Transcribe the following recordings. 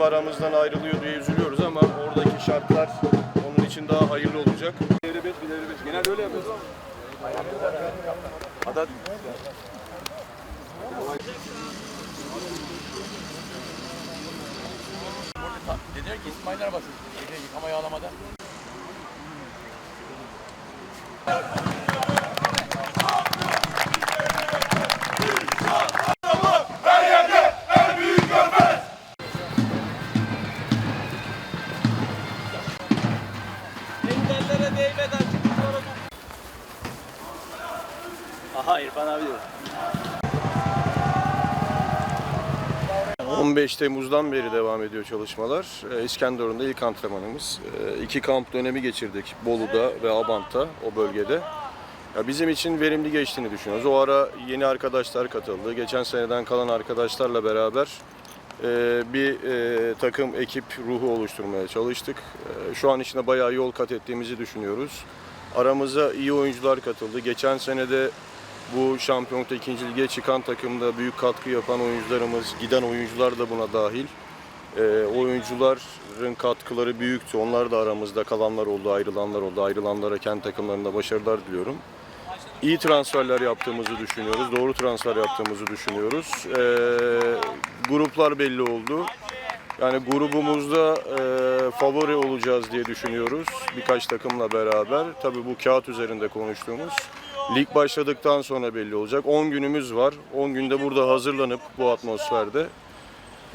aramızdan ayrılıyor diye üzülüyoruz ama oradaki şartlar onun için daha hayırlı olacak. Beş, ileri beş. Genelde öyle yapıyoruz. Hatta Dediler ki İsmail arabası. Dedi yıkama yağlamada. Aha İrfan abi diyor. 15 Temmuz'dan beri devam ediyor çalışmalar. Ee, İskenderun'da ilk antrenmanımız. Ee, İki kamp dönemi geçirdik Bolu'da ve Abant'ta o bölgede. Ya bizim için verimli geçtiğini düşünüyoruz. O ara yeni arkadaşlar katıldı. Geçen seneden kalan arkadaşlarla beraber bir e, takım ekip ruhu oluşturmaya çalıştık. E, Şu an içinde bayağı yol kat ettiğimizi düşünüyoruz. Aramıza iyi oyuncular katıldı. Geçen senede bu şampiyonlukta ikinci lige çıkan takımda büyük katkı yapan oyuncularımız, giden oyuncular da buna dahil. Ee, oyuncuların katkıları büyüktü. Onlar da aramızda kalanlar oldu, ayrılanlar oldu. Ayrılanlara kendi takımlarında başarılar diliyorum. İyi transferler yaptığımızı düşünüyoruz. Doğru transfer yaptığımızı düşünüyoruz. Ee, gruplar belli oldu. Yani grubumuzda e, favori olacağız diye düşünüyoruz. Birkaç takımla beraber. Tabii bu kağıt üzerinde konuştuğumuz. Lig başladıktan sonra belli olacak. 10 günümüz var. 10 günde burada hazırlanıp bu atmosferde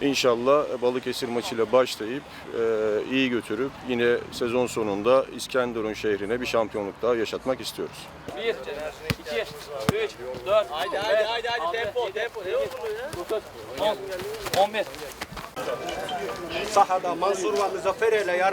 İnşallah Balıkesir maçıyla başlayıp e, iyi götürüp yine sezon sonunda İskenderun şehrine bir şampiyonluk daha yaşatmak istiyoruz. 1, 2, 3, 4, haydi, haydi, haydi, haydi, tempo, tempo. 9, 10, 11. Sahada Mansur ve Müzaffer eyle ya